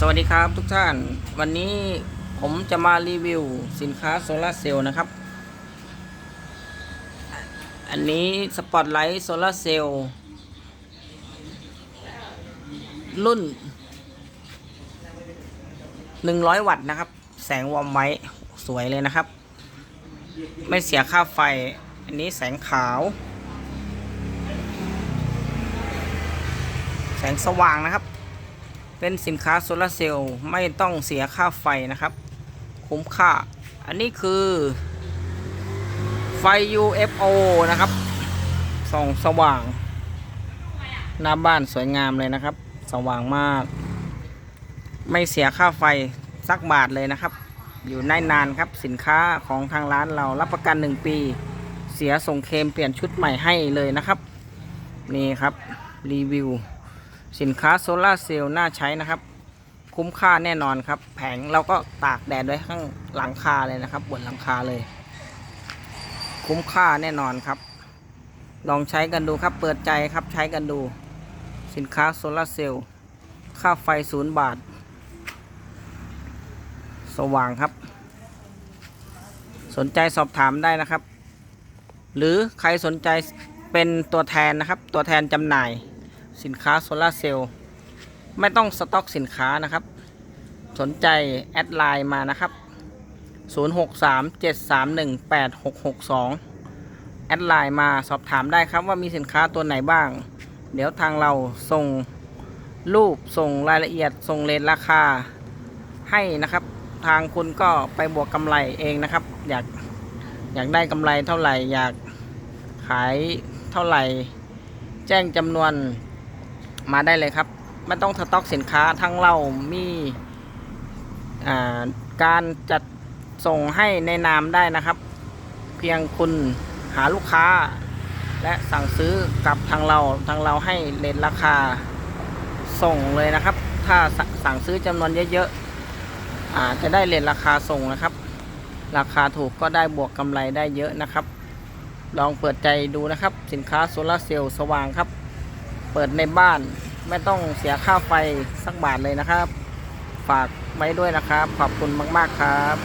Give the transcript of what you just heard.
สวัสดีครับทุกท่าน วันนี้ผมจะมารีวิวสินค้าโซลาร์เซลล์นะครับ อันนี้สปอตไลท์โซลาร์เซลล์รุ่น 100 วัตต์นะครับ แสงวอร์มไว้สวยเลยนะครับ ไม่เสียค่าไฟ อันนี้แสงขาว แสงสว่างนะครับ เป็นสินค้าโซลาร์เซลล์ไม่ต้องเสียค่าไฟนะครับ คุ้มค่า อันนี้คือไฟ UFO นะครับส่องสว่าง หน้าบ้านสวยงามเลยนะครับ สว่างมาก ไม่เสียค่าไฟสักบาทเลยนะครับ อยู่ได้นานครับสินค้าของทางร้านเรารับประกัน 1 ปี เสียส่งเคมเปลี่ยนชุดใหม่ให้เลยนะครับ นี่ครับรีวิว สินค้าโซลาเซลล์น่าใช้นะครับ คุ้มค่าแน่นอนครับ แผงเราก็ตากแดดไว้ข้างหลังคาเลยนะครับ บนหลังคาเลย คุ้มค่าแน่นอนครับ ลองใช้กันดูครับ เปิดใจครับใช้กันดู สินค้าโซลาเซลล์ค่าไฟศูนย์บาท สว่างครับ สนใจสอบถามได้นะครับ หรือใครสนใจเป็นตัวแทนนะครับ ตัวแทนจำหน่าย สินค้าโซลาร์เซลล์ไม่ต้องสต็อกสินค้านะครับ สนใจแอดไลน์มานะครับ 0637318662 แอดไลน์มาสอบถามได้ครับว่ามีสินค้าตัวไหนบ้าง เดี๋ยวทางเราส่งรูปส่งรายละเอียดส่งเลทราคาให้นะครับ ทางคุณก็ไปบวกกำไรเองนะครับ อยากอยากได้กำไรเท่าไหร่ อยากขายเท่าไหร่ แจ้งจำนวน มาได้เลยครับไม่ต้องสต็อกสินค้าทั้งเรามีการจัดส่งให้ในนามได้นะครับ เพียงคุณหาลูกค้า และสั่งซื้อกับทางเราทางเราให้เลทราคาส่งเลยนะครับ ถ้าสั่งซื้อจำนวนเยอะๆอาจะได้เลทราคาส่งนะครับ ราคาถูกก็ได้บวกกำไรได้เยอะนะครับ ลองเปิดใจดูนะครับ สินค้าโซลาร์เซลล์สว่างครับ ปิดในบ้าน ไม่ต้องเสียค่าไฟสักบาทเลยนะครับ ฝากไว้ด้วยนะครับ ขอบคุณมาก ๆ ครับ